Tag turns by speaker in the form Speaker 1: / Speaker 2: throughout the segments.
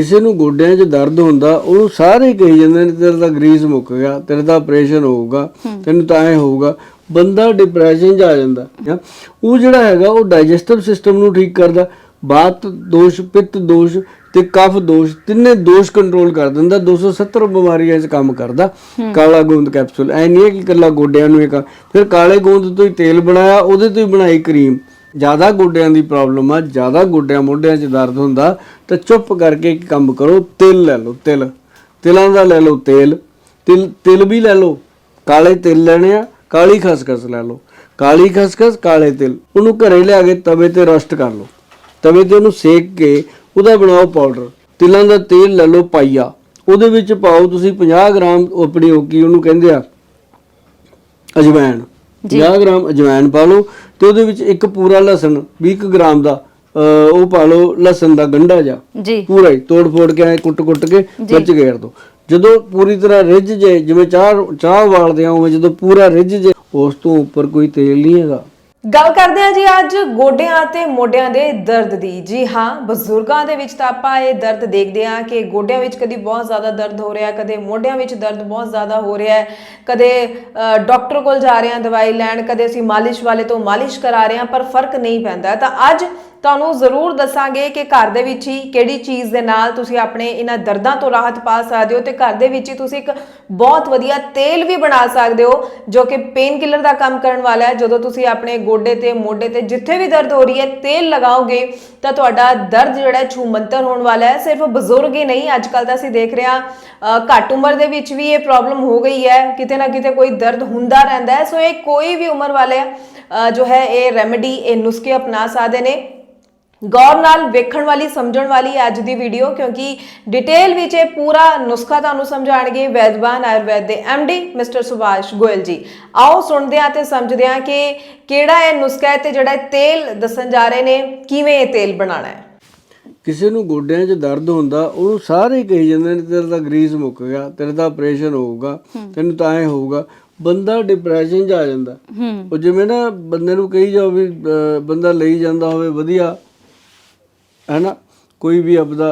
Speaker 1: ਕਿਸੇ ਨੂੰ ਗੋਡਿਆਂ 'ਚ ਦਰਦ ਹੁੰਦਾ ਉਹਨੂੰ ਸਾਰੇ ਕਹੀ ਜਾਂਦੇ ਨੇ ਤੇਰਾ ਤਾਂ ਗਰੀਸ ਮੁੱਕ ਗਿਆ ਤੇਰਾ ਤਾਂ ਆਪਰੇਸ਼ਨ ਹੋਊਗਾ ਤੈਨੂੰ ਤਾਂ ਐ ਹੋਊਗਾ ਬੰਦਾ ਡਿਪਰੈਸ਼ਨ 'ਚ ਆ ਜਾਂਦਾ। ਉਹ ਜਿਹੜਾ ਹੈਗਾ ਉਹ ਡਾਈਜੈਸਟਿਵ ਸਿਸਟਮ ਨੂੰ ਠੀਕ ਕਰਦਾ ਬਾਤ ਦੋਸ਼ ਪਿੱਤ ਦੋਸ਼ ਤੇ ਕਫ ਦੋਸ਼ ਤਿੰਨੇ ਦੋਸ਼ ਕੰਟਰੋਲ ਕਰ ਦਿੰਦਾ 270 ਬਿਮਾਰੀਆਂ 'ਚ ਕੰਮ ਕਰਦਾ ਕਾਲਾ ਗੋਂਦ ਕੈਪਸੂਲ ਐ ਨਹੀਂ ਹੈ ਕਿ ਇਕੱਲਾ ਗੋਡਿਆਂ ਨੂੰ ਇੱਕ ਫਿਰ ਕਾਲੇ ਗੋਂਦ ਤੋਂ ਹੀ ਤੇਲ ਬਣਾਇਆ ਉਹਦੇ ਤੋਂ ਹੀ ਬਣਾਈ ਕਰੀਮ ਜ਼ਿਆਦਾ ਗੋਡਿਆਂ ਦੀ ਪ੍ਰੋਬਲਮ ਆ, ਜ਼ਿਆਦਾ ਗੋਡਿਆਂ ਮੋਢਿਆਂ 'ਚ ਦਰਦ ਹੁੰਦਾ, ਤਾਂ ਚੁੱਪ ਕਰਕੇ ਇੱਕ ਕੰਮ ਕਰੋ, ਤਿਲ ਲੈ ਲਓ, ਤਿਲ। ਤਿਲਾਂ ਦਾ ਲੈ ਲਓ ਤੇਲ। ਤਿਲ ਤਿਲ ਵੀ ਲੈ ਲਓ, ਕਾਲੇ ਤਿਲ ਲੈਣੇ ਆ, ਕਾਲੀ ਖਸਖਸ ਲੈ ਲਓ। ਕਾਲੀ ਖਸਖਸ, ਕਾਲੇ ਤਿਲ। ਉਹਨੂੰ ਘਰੇ ਲਿਆ ਕੇ ਤਵੇ ਤੇ ਰੋਸਟ ਕਰ ਲਓ। ਤਵੇ ਤੇ ਉਹਨੂੰ ਸੇਕ ਕੇ ਉਹਦਾ ਬਣਾਓ ਪਾਊਡਰ ਤਿਲਾਂ ਦਾ ਤੇਲ ਲੈ ਲਓ ਪਾਈਆ। ਉਹਦੇ ਵਿੱਚ ਪਾਓ ਤੁਸੀਂ 50 ਗ੍ਰਾਮ ਆਪਣੀ ਉਹ ਕੀ ਉਹਨੂੰ ਕਹਿੰਦੇ ਆ ਅਜਵਾਇਣ 50 ਗ੍ਰਾਮ ਅਜਵਾਇਣ ਪਾ ਲਓ ਤੇ ਉਹਦੇ ਵਿੱਚ ਇੱਕ ਪੂਰਾ ਲਸਣ 20 ਕੁ ਗ੍ਰਾਮ ਦਾ ਉਹ ਪਾ ਲਓ ਲਸਣ ਦਾ ਗੰਢਾ ਜਾ
Speaker 2: ਜੀ।
Speaker 1: ਪੂਰਾ ਹੀ ਤੋੜ ਫੋੜ ਕੇ ਐ ਕੁੱਟ ਕੁੱਟ ਕੇ ਵਿੱਚ ਗੇੜ ਦੋ। ਜਦੋਂ ਪੂਰੀ ਤਰ੍ਹਾਂ ਰਿੱਝ ਜੇ ਜਿਵੇਂ ਚਾਹ ਚਾਹ ਵਾਲਦੇ ਆ ਉਵੇਂ ਜਦੋਂ ਪੂਰਾ ਰਿੱਝ ਜੇ ਉਸ ਤੋਂ ਉੱਪਰ ਕੋਈ ਤੇਲ ਨਹੀਂ ਹੈਗਾ।
Speaker 3: ਗੱਲ ਕਰਦੇ ਹਾਂ ਜੀ ਅੱਜ ਗੋਡਿਆਂ ਤੇ ਮੋਢਿਆਂ ਦੇ ਦਰਦ ਦੀ। ਜੀ ਹਾਂ ਬਜ਼ੁਰਗਾਂ ਦੇ ਵਿੱਚ ਤਾਂ ਆਪਾਂ ਇਹ ਦਰਦ ਦੇਖਦੇ ਹਾਂ ਕਿ ਗੋਡਿਆਂ ਵਿੱਚ ਕਦੀ ਬਹੁਤ ਜ਼ਿਆਦਾ ਦਰਦ ਹੋ ਰਿਹਾ ਕਦੇ ਮੋਢਿਆਂ ਵਿੱਚ ਦਰਦ ਬਹੁਤ ਜ਼ਿਆਦਾ ਹੋ ਰਿਹਾ ਹੈ ਕਦੇ ਅ, ਡਾਕਟਰ ਕੋਲ ਜਾ ਰਹੇ ਹਾਂ ਦਵਾਈ ਲੈਣ ਕਦੇ ਅਸੀਂ ਮਾਲਿਸ਼ ਵਾਲੇ ਤੋਂ ਮਾਲਿਸ਼ ਕਰਾ ਰਹੇ ਹਾਂ ਪਰ ਫ਼ਰਕ ਨਹੀਂ ਪੈਂਦਾ। ਤਾਂ ਅੱਜ ਤੁਹਾਨੂੰ ਜ਼ਰੂਰ ਦੱਸਾਂਗੇ ਕਿ ਘਰ ਦੇ ਵਿੱਚ ਹੀ ਕਿਹੜੀ ਚੀਜ਼ ਦੇ ਨਾਲ ਤੁਸੀਂ ਆਪਣੇ ਇਹਨਾਂ ਦਰਦਾਂ ਤੋਂ ਰਾਹਤ ਪਾ ਸਕਦੇ ਹੋ ਤੇ ਘਰ ਦੇ ਵਿੱਚ ਹੀ ਤੁਸੀਂ ਇੱਕ ਬਹੁਤ ਵਧੀਆ ਤੇਲ ਵੀ ਬਣਾ ਸਕਦੇ ਹੋ, ਜੋ ਕਿ ਪੇਨ ਕਿਲਰ ਦਾ ਕੰਮ ਕਰਨ ਵਾਲਾ ਹੈ। ਜਦੋਂ ਤੁਸੀਂ ਆਪਣੇ ਗੋਡੇ ਤੇ, ਮੋਢੇ ਤੇ ਜਿੱਥੇ ਵੀ ਦਰਦ ਹੋ ਰਹੀ ਹੈ, ਤੇਲ ਲਗਾਓਗੇ, ਤਾਂ ਤੁਹਾਡਾ ਦਰਦ ਜਿਹੜਾ ਹੈ ਛੂਮੰਤਰ ਹੋਣ ਵਾਲਾ ਹੈ। ਸਿਰਫ ਬਜ਼ੁਰਗ ਹੀ ਨਹੀਂ ਅੱਜ ਕੱਲ ਤਾਂ ਅਸੀਂ ਦੇਖ ਰਹੇ ਹਾਂ ਘੱਟ ਉਮਰ ਦੇ ਵਿੱਚ ਵੀ ਇਹ ਪ੍ਰੋਬਲਮ ਹੋ ਗਈ ਹੈ। ਕਿਤੇ ਨਾ ਕਿਤੇ ਕੋਈ ਦਰਦ ਹੁੰਦਾ ਰਹਿੰਦਾ ਹੈ। ਸੋ ਇਹ ਕੋਈ ਵੀ ਉਮਰ ਵਾਲੇ ਜੋ ਹੈ, ਇਹ ਰੈਮੇਡੀ ਇਹ ਨੁਸਖੇ ਅਪਣਾ ਸਕਦੇ ਨੇ। ਗੌਰ ਨਾਲ ਵੇਖਣ ਵਾਲੀ ਸਮਝਣ ਵਾਲੀ ਅੱਜ ਦੀ ਵੀਡੀਓ ਕਿਉਂਕਿ ਡਿਟੇਲ ਵਿੱਚ ਇਹ ਪੂਰਾ ਨੁਸਖਾ ਤੁਹਾਨੂੰ ਸਮਝਾਣਗੇ ਵੈਦਵਾਨ ਆਯੁਰਵੈਦ ਦੇ ਡੀ ਮਿਸਟਰ ਸੁਭਾਸ਼ ਗੋਇਲ ਜੀ। ਆਓ ਸੁਣਦੇ ਹਾਂ ਤੇ ਸਮਝਦੇ ਹਾਂ ਕਿ ਕਿਹੜਾ ਇਹ ਨੁਸਖਾ ਹੈ ਤੇ ਜਿਹੜਾ ਇਹ ਤੇਲ ਦੱਸਣ ਜਾ ਰਹੇ ਨੇ ਕਿਵੇਂ ਇਹ ਤੇਲ ਬਣਾਉਣਾ ਹੈ।
Speaker 1: ਕਿਸੇ ਨੂੰ ਗੋਡਿਆਂ 'ਚ ਦਰਦ ਹੁੰਦਾ ਉਹਨੂੰ ਸਾਰੇ ਕਹੀ ਜਾਂਦੇ ਨੇ ਤੇਰਾ ਤਾਂ ਗਰੀਸ ਮੁੱਕ ਗਿਆ ਤੇਰਾ ਤਾਂ ਆਪਰੇਸ਼ਨ ਹੋਊਗਾ ਤੈਨੂੰ ਤਾਂ ਐ ਹੋਊਗਾ। ਬੰਦਾ ਡਿਪਰੈਸ਼ਨ 'ਚ ਆ ਜਾਂਦਾ। ਉਹ ਜਿਵੇਂ ਨਾ ਬੰਦੇ ਨੂੰ ਕਹੀ ਜਾਓ ਵੀ ਬੰਦਾ ਲਈ ਜਾਂਦਾ ਹੋਵੇ ਵਧੀਆ। ਹੈਨਾ? ਕੋਈ ਵੀ ਆਪਦਾ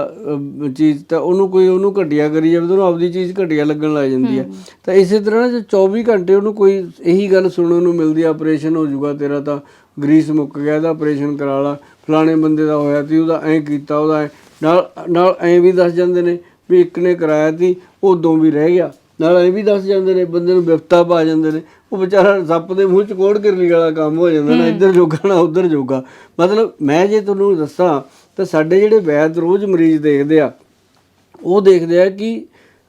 Speaker 1: ਚੀਜ਼ ਤਾਂ ਉਹਨੂੰ ਕੋਈ ਉਹਨੂੰ ਘਟਿਆ ਕਰੀ ਜਾਵੇ ਤਾਂ ਉਹਨੂੰ ਆਪਦੀ ਚੀਜ਼ ਘਟਿਆ ਲੱਗਣ ਲੱਗ ਜਾਂਦੀ ਹੈ। ਤਾਂ ਇਸੇ ਤਰ੍ਹਾਂ ਨਾ ਜੇ 24 ਘੰਟੇ ਉਹਨੂੰ ਕੋਈ ਇਹੀ ਗੱਲ ਸੁਣਨ ਨੂੰ ਮਿਲਦੀ ਆ ਆਪਰੇਸ਼ਨ ਹੋ ਜਾਊਗਾ ਤੇਰਾ ਤਾਂ ਗਰੀਸ ਮੁੱਕ ਗਿਆ ਇਹਦਾ ਆਪਰੇਸ਼ਨ ਕਰਾ ਲਾ। ਫਲਾਣੇ ਬੰਦੇ ਦਾ ਹੋਇਆ ਸੀ ਉਹਦਾ ਐਂ ਕੀਤਾ ਉਹਦਾ। ਨਾਲ ਨਾਲ ਐਂ ਵੀ ਦੱਸ ਜਾਂਦੇ ਨੇ ਵੀ ਇੱਕ ਨੇ ਕਰਾਇਆ ਸੀ ਉਦੋਂ ਵੀ ਰਹਿ ਗਿਆ। ਨਾਲ ਐਂ ਵੀ ਦੱਸ ਜਾਂਦੇ ਨੇ ਬੰਦੇ ਨੂੰ ਵਿਫਤਾ ਪਾ ਜਾਂਦੇ ਨੇ। ਉਹ ਵਿਚਾਰਾ ਸੱਪ ਦੇ ਮੂੰਹ ਚ ਕੋੜ ਕਿਰਲੀ ਵਾਲਾ ਕੰਮ ਹੋ ਜਾਂਦਾ ਨਾ ਇੱਧਰ ਜੋਗਾ ਨਾ ਉੱਧਰ ਜੋਗਾ। ਮਤਲਬ ਮੈਂ ਜੇ ਤੁਹਾਨੂੰ ਦੱਸਾਂ ਤਾਂ ਸਾਡੇ ਜਿਹੜੇ ਵੈਦ ਰੋਜ਼ ਮਰੀਜ਼ ਦੇਖਦੇ ਆ ਉਹ ਦੇਖਦੇ ਆ ਕਿ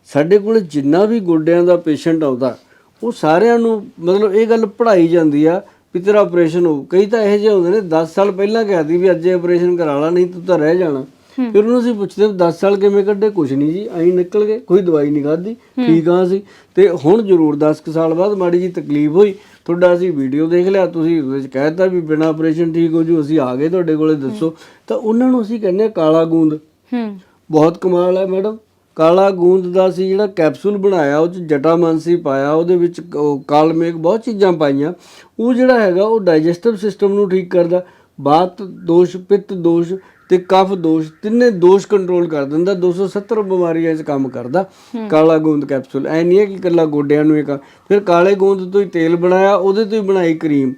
Speaker 1: ਸਾਡੇ ਕੋਲ ਜਿੰਨਾ ਵੀ ਗੋਡਿਆਂ ਦਾ ਪੇਸ਼ੈਂਟ ਆਉਂਦਾ ਉਹ ਸਾਰਿਆਂ ਨੂੰ ਮਤਲਬ ਇਹ ਗੱਲ ਪੜਾਈ ਜਾਂਦੀ ਆ ਵੀ ਤੇਰਾ ਆਪਰੇਸ਼ਨ ਹੋ ਕਈ ਤਾਂ ਇਹੋ ਜਿਹੇ ਹੁੰਦੇ ਨੇ 10 ਸਾਲ ਪਹਿਲਾਂ ਕਹਿਦੀ ਵੀ ਅੱਜ ਆਪਰੇਸ਼ਨ ਕਰਾ ਲਾ ਨਹੀਂ ਤੂੰ ਤਾਂ ਰਹਿ ਜਾਣਾ। ਫਿਰ ਉਹਨੂੰ ਅਸੀਂ ਪੁੱਛਦੇ 10 ਸਾਲ ਕਿਵੇਂ ਕੱਢੇ? ਕੁਝ ਨਹੀਂ ਜੀ ਐਂ ਨਿਕਲ ਗਏ ਕੋਈ ਦਵਾਈ ਨਹੀਂ ਖਾਧੀ ਠੀਕ ਆ ਅਸੀਂ। ਤੇ ਹੁਣ ਜ਼ਰੂਰ 10 ਕੁ ਸਾਲ ਬਾਅਦ ਮਾੜੀ ਜੀ ਤਕਲੀਫ ਹੋਈ ਤੁਹਾਡਾ ਅਸੀਂ ਵੀਡੀਓ ਦੇਖ ਲਿਆ ਤੁਸੀਂ ਉਹਦੇ ਵਿੱਚ ਕਹਿਤਾ ਵੀ ਬਿਨਾ ਆਪਰੇਸ਼ਨ ਠੀਕ ਹੋ ਜੂ ਅਸੀਂ ਆ ਗਏ ਤੁਹਾਡੇ ਕੋਲੇ ਦੱਸੋ। ਤਾਂ ਉਹਨਾਂ ਨੂੰ ਅਸੀਂ ਕਹਿੰਦੇ ਕਾਲਾ ਗੂੰਦ।
Speaker 2: ਹੂੰ।
Speaker 1: ਬਹੁਤ ਕਮਾਲ ਹੈ ਮੈਡਮ। ਕਾਲਾ ਗੂੰਦ ਦਾ ਸੀ ਜਿਹੜਾ ਕੈਪਸੂਲ ਬਣਾਇਆ ਉਹ ਚ ਜਟਾਮਾਂਸੀ ਪਾਇਆ ਉਹਦੇ ਵਿੱਚ ਉਹ ਕਾਲਮੇਗ ਬਹੁਤ ਚੀਜ਼ਾਂ ਪਾਈਆਂ। ਉਹ ਜਿਹੜਾ ਹੈਗਾ ਉਹ ਡਾਈਜੈਸਟਿਵ ਸਿਸਟਮ ਨੂੰ ਠੀਕ ਕਰਦਾ। ਬਾਤ ਦੋਸ਼ ਪਿੱਤ ਦੋਸ਼ ਤੇ ਕਫ ਦੋਸ਼ ਤਿੰਨੇ ਦੋਸ਼ ਕੰਟਰੋਲ ਕਰ ਦਿੰਦਾ 270 ਬਿਮਾਰੀਆਂ 'ਚ ਕੰਮ ਕਰਦਾ। ਕਾਲਾ ਗੂੰਦ ਕੈਪਸੂਲ ਐ ਨਹੀਂ ਹੈ ਕਿ ਇਕੱਲਾ ਗੋਡਿਆਂ ਨੂੰ ਇੱਕ ਫਿਰ ਕਾਲੇ ਗੂੰਦ ਤੋਂ ਹੀ ਤੇਲ ਬਣਾਇਆ ਉਹਦੇ ਤੋਂ ਹੀ ਬਣਾਈ ਕਰੀਮ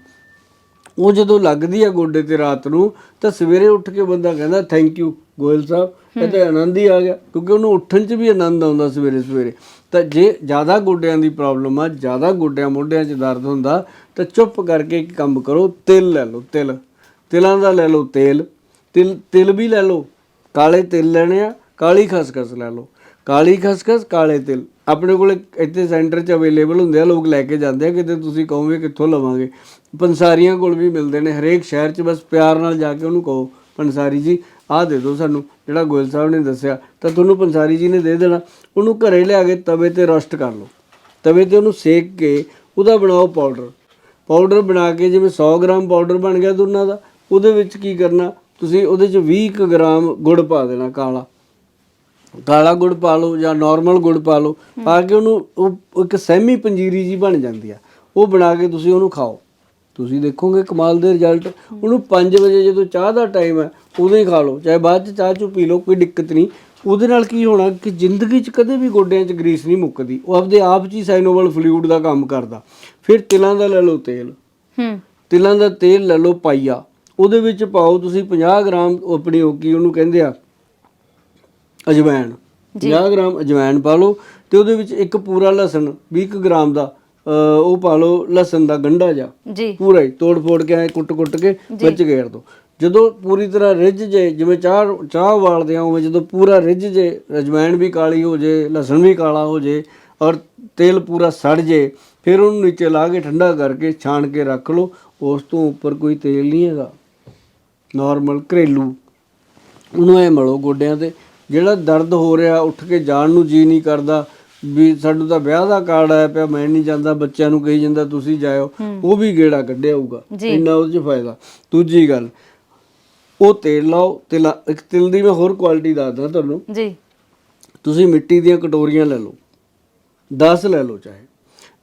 Speaker 1: ਉਹ ਜਦੋਂ ਲੱਗਦੀ ਆ ਗੋਡੇ ਤੇ ਰਾਤ ਨੂੰ ਤਾਂ ਸਵੇਰੇ ਉੱਠ ਕੇ ਬੰਦਾ ਕਹਿੰਦਾ ਥੈਂਕ ਯੂ ਗੋਇਲ ਸਾਹਿਬ। ਇਹ ਤਾਂ ਆਨੰਦ ਹੀ ਆ ਗਿਆ ਕਿਉਂਕਿ ਉਹਨੂੰ ਉੱਠਣ 'ਚ ਵੀ ਆਨੰਦ ਆਉਂਦਾ ਸਵੇਰੇ ਸਵੇਰੇ। ਤਾਂ ਜੇ ਜ਼ਿਆਦਾ ਗੋਡਿਆਂ ਦੀ ਪ੍ਰੋਬਲਮ ਆ ਜ਼ਿਆਦਾ ਗੋਡਿਆਂ ਮੋਢਿਆਂ 'ਚ ਦਰਦ ਹੁੰਦਾ ਤਾਂ ਚੁੱਪ ਕਰਕੇ ਇੱਕ ਕੰਮ ਕਰੋ ਤਿਲ ਲੈ ਲਓ ਤਿਲ। ਤਿਲਾਂ ਦਾ ਲੈ ਲਓ ਤੇਲ। ਤਿਲ ਤਿਲ ਵੀ ਲੈ ਲਓ, ਕਾਲੇ ਤਿਲ ਲੈਣੇ ਆ, ਕਾਲੀ ਖਸਖਸ ਲੈ ਲਓ। ਕਾਲੀ ਖਸਖਸ, ਕਾਲੇ ਤਿਲ। ਆਪਣੇ ਕੋਲ ਇੱਥੇ ਸੈਂਟਰ 'ਚ ਅਵੇਲੇਬਲ ਹੁੰਦੇ ਆ, ਲੋਕ ਲੈ ਕੇ ਜਾਂਦੇ ਆ, ਕਿਤੇ ਤੁਸੀਂ ਕਹੋਗੇ ਕਿੱਥੋਂ ਲਵਾਂਗੇ। ਪੰਸਾਰੀਆਂ ਕੋਲ ਵੀ ਮਿਲਦੇ ਨੇ, ਹਰੇਕ ਸ਼ਹਿਰ 'ਚ ਬਸ ਪਿਆਰ ਨਾਲ ਜਾ ਕੇ ਉਹਨੂੰ ਕਹੋ, ਪੰਸਾਰੀ ਜੀ, ਆਹ ਦੇ ਦਿਓ ਸਾਨੂੰ। ਜਿਹੜਾ ਗੋਇਲ ਸਾਹਿਬ ਨੇ ਦੱਸਿਆ, ਤਾਂ ਤੁਹਾਨੂੰ ਪੰਸਾਰੀ ਜੀ ਨੇ ਦੇ ਦੇਣਾ। ਉਹਨੂੰ ਘਰੇ ਲਿਆ ਕੇ ਤਵੇ ਤੇ ਰੋਸਟ ਕਰ ਲਓ। ਤਵੇ ਤੇ ਉਹਨੂੰ ਸੇਕ ਕੇ ਉਹਦਾ ਬਣਾਓ ਪਾਊਡਰ ਪਾਊਡਰ ਬਣਾ ਕੇ ਜਿਵੇਂ 100 ਗ੍ਰਾਮ ਪਾਊਡਰ ਬਣ ਗਿਆ ਦੋਨਾਂ ਦਾ, ਉਹਦੇ ਵਿੱਚ ਕੀ ਕਰਨਾ? ਤੁਸੀਂ ਉਹਦੇ 'ਚ 20 ਕੁ ਗ੍ਰਾਮ ਗੁੜ ਪਾ ਦੇਣਾ ਕਾਲਾ। ਕਾਲਾ ਗੁੜ ਪਾ ਲਓ ਜਾਂ ਨਾਰਮਲ ਗੁੜ ਪਾ ਲਓ ਪਾ ਕੇ ਉਹਨੂੰ ਉਹ ਇੱਕ ਸੈਮੀ ਪੰਜੀਰੀ ਜੀ ਬਣ ਜਾਂਦੀ ਆ। ਉਹ ਬਣਾ ਕੇ ਤੁਸੀਂ ਉਹਨੂੰ ਖਾਓ। ਤੁਸੀਂ ਦੇਖੋਗੇ ਕਮਾਲ ਦੇ ਰਿਜ਼ਲਟ ਉਹਨੂੰ 5 ਵਜੇ ਜਦੋਂ ਚਾਹ ਦਾ ਟਾਈਮ ਹੈ ਉਦੋਂ ਹੀ ਖਾ ਲਓ। ਚਾਹੇ ਬਾਅਦ ਚ ਚਾਹ ਚੂ ਪੀ ਲਓ ਕੋਈ ਦਿੱਕਤ ਨਹੀਂ। ਉਹਦੇ ਨਾਲ ਕੀ ਹੋਣਾ ਕਿ ਜ਼ਿੰਦਗੀ 'ਚ ਕਦੇ ਵੀ ਗੋਡਿਆਂ 'ਚ ਗਰੀਸ ਨਹੀਂ ਮੁੱਕਦੀ। ਉਹ ਆਪਦੇ ਆਪ 'ਚ ਹੀ ਸਾਈਨੋਵਲ ਫਲੂਇਡ ਦਾ ਕੰਮ ਕਰਦਾ। ਫਿਰ ਤਿਲਾਂ ਦਾ ਲੈ ਲਓ ਤੇਲ।
Speaker 2: ਹੂੰ।
Speaker 1: ਤਿਲਾਂ ਦਾ ਤੇਲ ਲੈ ਲਓ ਪਾਈਆ। ਉਹਦੇ ਵਿੱਚ ਪਾਓ ਤੁਸੀਂ 50 ਗ੍ਰਾਮ ਆਪਣੀ ਕੀ ਉਹਨੂੰ ਕਹਿੰਦੇ ਆ ਅਜਵਾਇਣ। 50 ਗ੍ਰਾਮ ਅਜਵਾਇਣ ਪਾ ਲਓ ਤੇ ਉਹਦੇ ਵਿੱਚ ਇੱਕ ਪੂਰਾ ਲਸਣ 20 ਕੁ ਗ੍ਰਾਮ ਦਾ ਉਹ ਪਾ ਲਓ ਲਸਣ ਦਾ ਗੰਢਾ ਜਾ
Speaker 2: ਜੀ।
Speaker 1: ਪੂਰਾ ਹੀ ਤੋੜ ਫੋੜ ਕੇ ਐ ਕੁੱਟ ਕੁੱਟ ਕੇ ਵਿੱਚ ਗੇੜ ਦੋ। ਜਦੋਂ ਪੂਰੀ ਤਰ੍ਹਾਂ ਰਿੱਝ ਜੇ ਜਿਵੇਂ ਚਾਹ ਚਾਹ ਉਬਾਲਦੇ ਆ ਉਵੇਂ ਜਦੋਂ ਪੂਰਾ ਰਿੱਝ ਜੇ ਅਜਵਾਇਣ ਵੀ ਕਾਲੀ ਹੋ ਜੇ ਲਸਣ ਵੀ ਕਾਲਾ ਹੋ ਜੇ ਔਰ ਤੇਲ ਪੂਰਾ ਸੜ ਜੇ ਫਿਰ ਉਹਨੂੰ ਨੀਚੇ ਲਾ ਕੇ ਠੰਡਾ ਕਰਕੇ ਛਾਣ ਕੇ ਰੱਖ ਲਓ। ਉਸ ਤੋਂ ਉੱਪਰ ਕੋਈ ਤੇਲ ਨਹੀਂ ਹੈਗਾ। ਨਾਰਮਲ ਘਰੇਲੂ। ਉਹਨੂੰ ਐ ਮਲੋ ਗੋਡਿਆਂ ਤੇ ਜਿਹੜਾ ਦਰਦ ਹੋ ਰਿਹਾ ਉੱਠ ਕੇ ਜਾਣ ਨੂੰ ਜੀ ਨਹੀਂ ਕਰਦਾ ਵੀ ਸਾਨੂੰ ਤਾਂ ਵਿਆਹ ਦਾ ਕਾਰਡ ਆਇਆ ਪਿਆ ਮੈਂ ਨਹੀਂ ਜਾਂਦਾ ਬੱਚਿਆਂ ਨੂੰ ਕਹੀ ਜਾਂਦਾ ਤੁਸੀਂ ਜਾਇਓ। ਉਹ ਵੀ ਗੇੜਾ ਕੱਢਿਆ ਹੋਊਗਾ। ਇੰਨਾ ਉਹਦੇ 'ਚ ਫਾਇਦਾ। ਦੂਜੀ ਗੱਲ ਉਹ ਤੇਲ ਲਾਓ ਤਿਲ ਇੱਕ ਤਿਲ ਦੀ ਮੈਂ ਹੋਰ ਕੁਆਲਿਟੀ ਦੱਸਦਾ ਤੁਹਾਨੂੰ।
Speaker 2: ਜੀ।
Speaker 1: ਤੁਸੀਂ ਮਿੱਟੀ ਦੀਆਂ ਕਟੋਰੀਆਂ ਲੈ ਲਓ। 10 ਲੈ ਲਓ ਚਾਹੇ।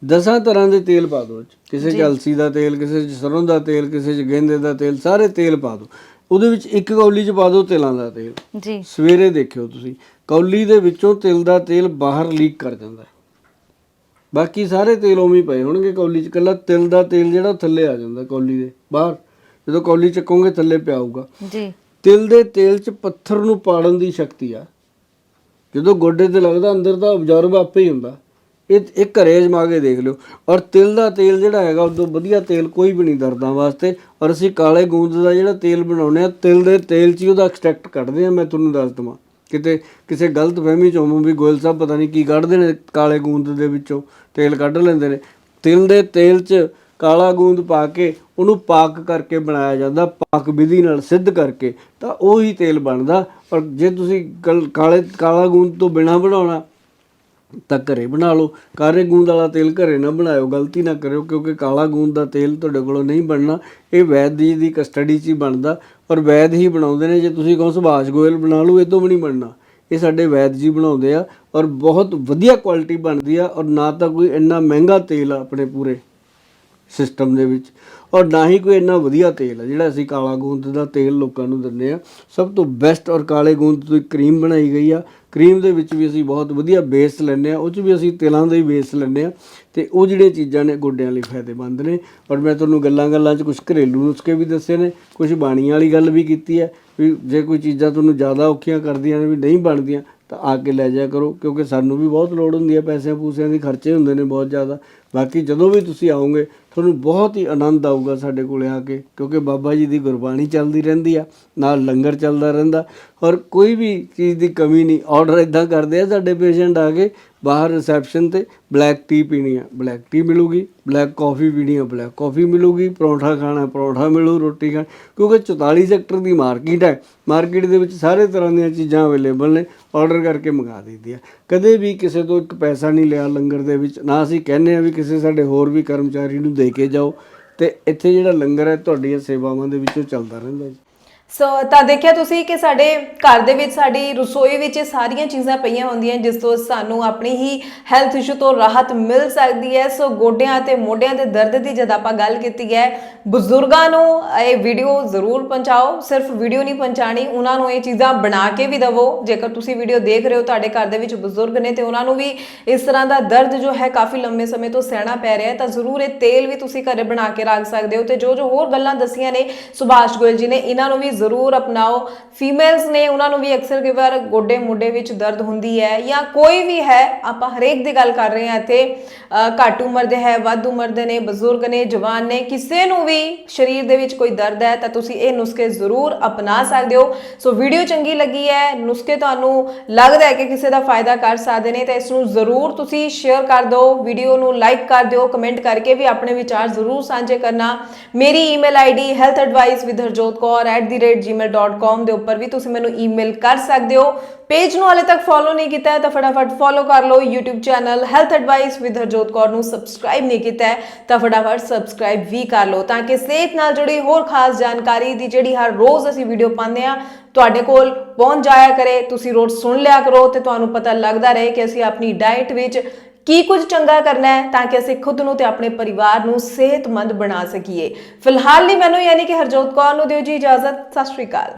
Speaker 1: ਦਸਾਂ ਤਰ੍ਹਾਂ ਦੇ ਤੇਲ ਪਾ ਦਿਓ। ਕਿਸੇ 'ਚ ਅਲਸੀ ਦਾ ਤੇਲ ਕਿਸੇ 'ਚ ਸਰੋਂ ਦਾ ਤੇਲ ਕਿਸੇ 'ਚ ਗੇਂਦੇ ਦਾ ਤੇਲ ਸਾਰੇ ਤੇਲ ਪਾ ਦਿਓ। ਉਹਦੇ ਵਿੱਚ ਇੱਕ ਕੌਲੀ 'ਚ ਪਾ ਦਿਓ ਤਿਲਾਂ ਦਾ ਤੇਲ।
Speaker 2: ਜੀ।
Speaker 1: ਸਵੇਰੇ ਦੇਖਿਓ ਤੁਸੀਂ ਕੌਲੀ ਦੇ ਵਿੱਚੋਂ ਤਿਲ ਦਾ ਤੇਲ ਬਾਹਰ ਲੀਕ ਕਰ ਜਾਂਦਾ ਹੈ। ਬਾਕੀ ਸਾਰੇ ਤੇਲ ਉਵੇਂ ਹੀ ਪਏ ਹੋਣਗੇ ਕੌਲੀ 'ਚ। ਕੱਲਾ ਤਿਲ ਦਾ ਤੇਲ ਜਿਹੜਾ ਥੱਲੇ ਆ ਜਾਂਦਾ ਕੌਲੀ ਦੇ ਬਾਹਰ। ਜਦੋਂ ਕੌਲੀ ਚੱਕੋਗੇ ਥੱਲੇ ਪਿਆ ਹੋਊਗਾ
Speaker 2: ਜੀ।
Speaker 1: ਤਿਲ ਦੇ ਤੇਲ 'ਚ ਪੱਥਰ ਨੂੰ ਪਾੜਨ ਦੀ ਸ਼ਕਤੀ ਆ। ਜਦੋਂ ਗੋਡੇ ਤੇ ਲੱਗਦਾ ਅੰਦਰ ਦਾ ਅਬਜ਼ਰਵ ਆਪੇ ਹੀ ਹੁੰਦਾ। ਇਹ ਇੱਕ ਘਰੇ ਜਮਾ ਕੇ ਦੇਖ ਲਿਓ। ਔਰ ਤਿਲ ਦਾ ਤੇਲ ਜਿਹੜਾ ਹੈਗਾ, ਉਦੋਂ ਵਧੀਆ ਤੇਲ ਕੋਈ ਵੀ ਨਹੀਂ ਦਰਦਾਂ ਵਾਸਤੇ। ਔਰ ਅਸੀਂ ਕਾਲੇ ਗੂੰਦ ਦਾ ਜਿਹੜਾ ਤੇਲ ਬਣਾਉਂਦੇ ਆ ਤਿਲ ਦੇ ਤੇਲ 'ਚ ਹੀ ਉਹਦਾ ਐਕਸਟ੍ਰੈਕਟ ਕੱਢਦੇ ਆ ਮੈਂ ਤੁਹਾਨੂੰ ਦੱਸ ਦਵਾਂ। ਕਿਤੇ, ਕਿਸੇ ਗਲਤ ਫਹਿਮੀ 'ਚ ਹੋਵਾਂ ਵੀ ਗੋਇਲ ਸਾਹਿਬ ਪਤਾ ਨਹੀਂ ਕੀ ਕੱਢਦੇ ਨੇ ਕਾਲੇ ਗੂੰਦ ਦੇ ਵਿੱਚੋਂ, ਤੇਲ ਕੱਢ ਲੈਂਦੇ ਨੇ। ਤਿਲ ਦੇ ਤੇਲ 'ਚ ਕਾਲਾ ਗੂੰਦ ਪਾ ਕੇ ਉਹਨੂੰ ਪਾਕ ਕਰਕੇ ਬਣਾਇਆ ਜਾਂਦਾ, ਪਾਕ ਵਿਧੀ ਨਾਲ ਸਿੱਧ ਕਰਕੇ। ਤਾਂ ਉਹੀ ਤੇਲ ਬਣਦਾ। ਪਰ ਜੇ ਤੁਸੀਂ ਕਲ- ਕਾਲੇ, ਕਾਲਾ ਗੂੰਦ ਤੋਂ ਬਿਨਾ ਬਣਾਉਣਾ ਤਾਂ ਘਰੇ ਬਣਾ ਲਓ। ਕਾਲੇ ਗੂੰਦ ਵਾਲਾ ਤੇਲ ਘਰੇ ਨਾ ਬਣਾਇਓ, ਗਲਤੀ ਨਾ ਕਰਿਓ, ਕਿਉਂਕਿ ਕਾਲਾ ਗੂੰਦ ਦਾ ਤੇਲ ਤੁਹਾਡੇ ਕੋਲੋਂ ਨਹੀਂ ਬਣਨਾ। ਇਹ ਵੈਦ ਜੀ ਦੀ ਕਸਟਡੀ 'ਚ ਹੀ ਬਣਦਾ ਔਰ ਵੈਦ ਹੀ ਬਣਾਉਂਦੇ ਨੇ। ਜੇ ਤੁਸੀਂ ਕਹੋ ਸੁਭਾਸ਼ ਗੋਇਲ ਬਣਾ ਲਓ ਇਹ ਤੋਂ ਵੀ ਨਹੀਂ ਬਣਨਾ। ਇਹ ਸਾਡੇ ਵੈਦ ਜੀ ਬਣਾਉਂਦੇ ਆ ਔਰ ਬਹੁਤ ਵਧੀਆ ਕੁਆਲਿਟੀ ਬਣਦੀ ਆ ਔਰ ਨਾ ਤਾਂ ਕੋਈ ਇੰਨਾ ਮਹਿੰਗਾ ਤੇਲ ਆ ਆਪਣੇ ਪੂਰੇ ਸਿਸਟਮ ਦੇ ਵਿੱਚ ਔਰ ਨਾ ਹੀ ਕੋਈ ਇੰਨਾ ਵਧੀਆ ਤੇਲ ਆ, ਜਿਹੜਾ ਅਸੀਂ ਕਾਲਾ ਗੂੰਦ ਦਾ ਤੇਲ ਲੋਕਾਂ ਨੂੰ ਦਿੰਦੇ ਆ। ਸਭ ਤੋਂ ਬੈਸਟ ਔਰ ਕਾਲੇ ਗੂੰਦ ਤੋਂ ਕਰੀਮ ਬਣਾਈ ਗਈ ਆ। ਕਰੀਮ ਦੇ ਵਿੱਚ ਵੀ ਅਸੀਂ ਬਹੁਤ ਵਧੀਆ ਬੇਸ ਲੈਂਦੇ ਆ ਉਹ 'ਚ ਵੀ ਅਸੀਂ ਤਿਲਾਂ ਦਾ ਹੀ ਬੇਸ ਲੈਂਦੇ ਆ ਤੇ ਉਹ ਜਿਹੜੀਆਂ ਚੀਜ਼ਾਂ ਨੇ ਗੋਡਿਆਂ ਲਈ ਫਾਇਦੇਮੰਦ ਨੇ। ਔਰ ਮੈਂ ਤੁਹਾਨੂੰ ਗੱਲਾਂ-ਗੱਲਾਂ 'ਚ ਕੁਝ ਘਰੇਲੂ ਨੁਸਖੇ ਵੀ ਦੱਸੇ ਨੇ ਕੁਝ ਬਾਣੀਆਂ ਵਾਲੀ ਗੱਲ ਵੀ ਕੀਤੀ ਹੈ ਵੀ ਜੇ ਕੋਈ ਚੀਜ਼ਾਂ ਤੁਹਾਨੂੰ ਜ਼ਿਆਦਾ ਔਖੀਆਂ ਕਰਦੀਆਂ ਨੇ ਵੀ ਨਹੀਂ ਬਣਦੀਆਂ ਤਾਂ ਆ ਕੇ ਲੈ ਜਾਇਆ ਕਰੋ, ਕਿਉਂਕਿ ਸਾਨੂੰ ਵੀ ਬਹੁਤ ਲੋੜ ਹੁੰਦੀ ਹੈ, ਪੈਸਿਆਂ ਪੂਸਿਆਂ ਦੀ, ਖਰਚੇ ਹੁੰਦੇ ਨੇ ਬਹੁਤ ਜ਼ਿਆਦਾ। ਬਾਕੀ ਜਦੋਂ ਵੀ ਤੁਸੀਂ ਆਓਗੇ, ਤੁਹਾਨੂੰ ਬਹੁਤ ਹੀ ਆਨੰਦ ਆਊਗਾ ਸਾਡੇ ਕੋਲੇ ਆ ਕੇ, ਕਿਉਂਕਿ ਬਾਬਾ ਜੀ ਦੀ ਗੁਰਬਾਣੀ ਚੱਲਦੀ ਰਹਿੰਦੀ ਆ, ਨਾਲ ਲੰਗਰ ਚੱਲਦਾ ਰਹਿੰਦਾ। ਔਰ ਕੋਈ ਵੀ ਚੀਜ਼ ਦੀ ਕਮੀ ਨਹੀਂ ਆਰਡਰ ਇਦਾਂ ਕਰਦੇ ਆ ਸਾਡੇ ਪੇਸ਼ੈਂਟ ਆ ਕੇ ਬਾਹਰ ਰਿਸੈਪਸ਼ਨ ਤੇ ਬਲੈਕ ਟੀ ਪੀਣੀ ਆ। ਬਲੈਕ ਟੀ ਮਿਲੂਗੀ ਬਲੈਕ ਕਾਫੀ ਪੀਣੀ ਆ ਬਲੈਕ ਕਾਫੀ ਮਿਲੂਗੀ, ਪਰੌਂਠਾ ਖਾਣਾ, ਪਰੌਂਠਾ ਮਿਲੂ, ਰੋਟੀ ਖਾਣ। ਕਿਉਂਕਿ 44 ਸੈਕਟਰ ਦੀ ਮਾਰਕੀਟ ਹੈ। ਮਾਰਕੀਟ ਦੇ ਵਿੱਚ ਸਾਰੇ ਤਰ੍ਹਾਂ ਦੀਆਂ ਚੀਜ਼ਾਂ ਅਵੇਲੇਬਲ ਨੇ ਆਰਡਰ ਕਰਕੇ ਮੰਗਾ ਦਈਦੀ ਆ। ਕਦੇ ਵੀ ਕਿਸੇ ਤੋਂ ਇੱਕ ਪੈਸਾ ਨਹੀਂ ਲਿਆ ਲੰਗਰ ਦੇ ਵਿੱਚ। ਨਾ ਅਸੀਂ ਕਹਿੰਦੇ ਆ ਵੀ ਕਿਸੇ ਸਾਡੇ ਹੋਰ ਵੀ ਕਰਮਚਾਰੀ ਨੂੰ ਦੇ ਕੇ ਜਾਓ। ਤੇ ਇੱਥੇ ਜਿਹੜਾ ਲੰਗਰ ਹੈ, ਤੁਹਾਡੀਆਂ ਸੇਵਾਵਾਂ ਦੇ ਵਿੱਚੋਂ ਚੱਲਦਾ ਰਹਿੰਦਾ ਜੀ।
Speaker 3: ਸੋ ਤਾਂ ਦੇਖਿਆ ਤੁਸੀਂ ਕਿ ਸਾਡੇ ਘਰ ਦੇ ਵਿੱਚ, ਸਾਡੀ ਰਸੋਈ ਵਿੱਚ ਇਹ ਸਾਰੀਆਂ ਚੀਜ਼ਾਂ ਪਈਆਂ ਹੁੰਦੀਆਂ ਜਿਸ ਤੋਂ ਸਾਨੂੰ ਆਪਣੀ ਹੀ ਹੈਲਥ ਇਸ਼ੂ ਤੋਂ ਰਾਹਤ ਮਿਲ ਸਕਦੀ ਹੈ। ਸੋ ਗੋਡਿਆਂ ਤੇ ਮੋਢਿਆਂ ਦੇ ਦਰਦ ਦੀ ਜਦ ਆਪਾਂ ਗੱਲ ਕੀਤੀ ਹੈ, ਬਜ਼ੁਰਗਾਂ ਨੂੰ ਇਹ ਵੀਡੀਓ ਜ਼ਰੂਰ ਪਹੁੰਚਾਓ। ਸਿਰਫ ਵੀਡੀਓ ਨਹੀਂ ਪਹੁੰਚਾਣੀ ਉਹਨਾਂ ਨੂੰ ਇਹ ਚੀਜ਼ਾਂ ਬਣਾ ਕੇ ਵੀ ਦਵੋ। ਜੇਕਰ ਤੁਸੀਂ ਵੀਡੀਓ ਦੇਖ ਰਹੇ ਹੋ, ਤੁਹਾਡੇ ਘਰ ਦੇ ਵਿੱਚ ਬਜ਼ੁਰਗ ਨੇ ਤੇ ਉਹਨਾਂ ਨੂੰ ਵੀ ਇਸ ਤਰ੍ਹਾਂ ਦਾ ਦਰਦ ਜੋ ਹੈ ਕਾਫੀ ਲੰਮੇ ਸਮੇਂ ਤੋਂ ਸਹਿਣਾ ਪੈ ਰਿਹਾ ਹੈ, ਤਾਂ ਜ਼ਰੂਰ ਇਹ ਤੇਲ ਵੀ ਤੁਸੀਂ ਘਰੇ ਬਣਾ ਕੇ ਰੱਖ ਸਕਦੇ ਹੋ। ਤੇ ਜੋ ਜੋ ਹੋਰ ਗੱਲਾਂ ਦਸੀਆਂ ਨੇ, ਸੁਭਾਸ਼ ਗੋਇਲ ਜੀ ਨੇ, ਇਹਨਾਂ ਨੂੰ ਵੀ ਜ਼ਰੂਰ ਅਪਣਾਓ। ਫੀਮੇਲਸ ਨੇ ਉਹਨਾਂ ਨੂੰ ਵੀ ਅਕਸਰ ਕਈ ਵਾਰ ਗੋਡੇ ਮੁੰਡੇ ਵਿੱਚ ਦਰਦ ਹੁੰਦੀ ਹੈ ਜਾਂ ਕੋਈ ਵੀ ਹੈ, ਆਪਾਂ ਹਰੇਕ ਦੀ ਗੱਲ ਕਰ ਰਹੇ ਹਾਂ ਇੱਥੇ। ਘੱਟ ਉਮਰ ਦੇ ਹੈ, ਵੱਧ ਉਮਰ ਦੇ ਨੇ, ਬਜ਼ੁਰਗ ਨੇ, ਜਵਾਨ ਨੇ, ਕਿਸੇ ਨੂੰ ਵੀ ਸਰੀਰ ਦੇ ਵਿੱਚ ਕੋਈ ਦਰਦ ਹੈ ਤਾਂ ਤੁਸੀਂ ਇਹ ਨੁਸਖੇ ਜ਼ਰੂਰ ਅਪਣਾ ਸਕਦੇ ਹੋ। ਸੋ ਵੀਡੀਓ ਚੰਗੀ ਲੱਗੀ ਹੈ, ਨੁਸਖੇ ਤੁਹਾਨੂੰ ਲੱਗਦਾ ਹੈ ਕਿ ਕਿਸੇ ਦਾ ਫਾਇਦਾ ਕਰ ਸਕਦੇ ਨੇ ਤਾਂ ਇਸ ਨੂੰ ਜ਼ਰੂਰ ਤੁਸੀਂ ਸ਼ੇਅਰ ਕਰ ਦਿਓ। ਵੀਡੀਓ ਨੂੰ ਲਾਈਕ ਕਰ ਦਿਓ ਕਮੈਂਟ ਕਰਕੇ ਵੀ ਆਪਣੇ ਵਿਚਾਰ ਜ਼ਰੂਰ ਸਾਂਝੇ ਕਰਨਾ। ਮੇਰੀ ਈਮੇਲ ਆਈਡੀ healthadvice.hojotkaur@gmail.com ਦੇ ਉੱਪਰ ਵੀ ਤੁਸੀਂ ਮੈਨੂੰ ਈਮੇਲ ਕਰ ਸਕਦੇ ਹੋ। ਪੇਜ ਨੂੰ ਹਾਲੇ ਤੱਕ ਫੋਲੋ ਨਹੀਂ ਕੀਤਾ ਹੈ ਤਾਂ ਫਟਾਫਟ ਫੋਲੋ ਕਰ ਲਓ। YouTube channel health advice with Harjot Kaur ਨੂੰ ਸਬਸਕ੍ਰਾਈਬ ਨਹੀਂ ਕੀਤਾ ਹੈ ਤਾਂ ਫਟਾਫਟ ਸਬਸਕ੍ਰਾਈਬ ਵੀ ਕਰ ਲਓ ਤਾਂ ਕਿ ਸਿਹਤ ਨਾਲ ਜੁੜੀ ਹੋਰ ਖਾਸ ਜਾਣਕਾਰੀ ਦੀ ਜਿਹੜੀ ਹਰ ਰੋਜ਼ ਅਸੀਂ ਵੀਡੀਓ ਪਾਉਂਦੇ ਆ ਤੁਹਾਡੇ ਕੋਲ ਪਹੁੰਚ ਜਾਇਆ ਕਰੇ। ਤੁਸੀਂ ਰੋਜ਼ ਸੁਣ ਲਿਆ ਕਰੋ ਤੇ ਤੁਹਾਨੂੰ ਪਤਾ ਲੱਗਦਾ ਰਹੇ ਕਿ ਅਸੀਂ ਆਪਣੀ ਡਾਈਟ ਵਿੱਚ ਕੀ ਕੁਝ ਚੰਗਾ ਕਰਨਾ ਹੈ ਤਾਂ ਕਿ ਅਸੀਂ ਖੁਦ ਨੂੰ ਤੇ ਆਪਣੇ ਪਰਿਵਾਰ ਨੂੰ ਸਿਹਤਮੰਦ ਬਣਾ ਸਕੀਏ। ਫਿਲਹਾਲ ਲਈ ਮੈਨੂੰ ਯਾਨੀ ਕਿ ਹਰਜੋਤ ਕੌਰ ਨੂੰ ਦਿਓ ਜੀ ਇਜਾਜ਼ਤ। ਸਤਿ ਸ਼੍ਰੀ ਅਕਾਲ।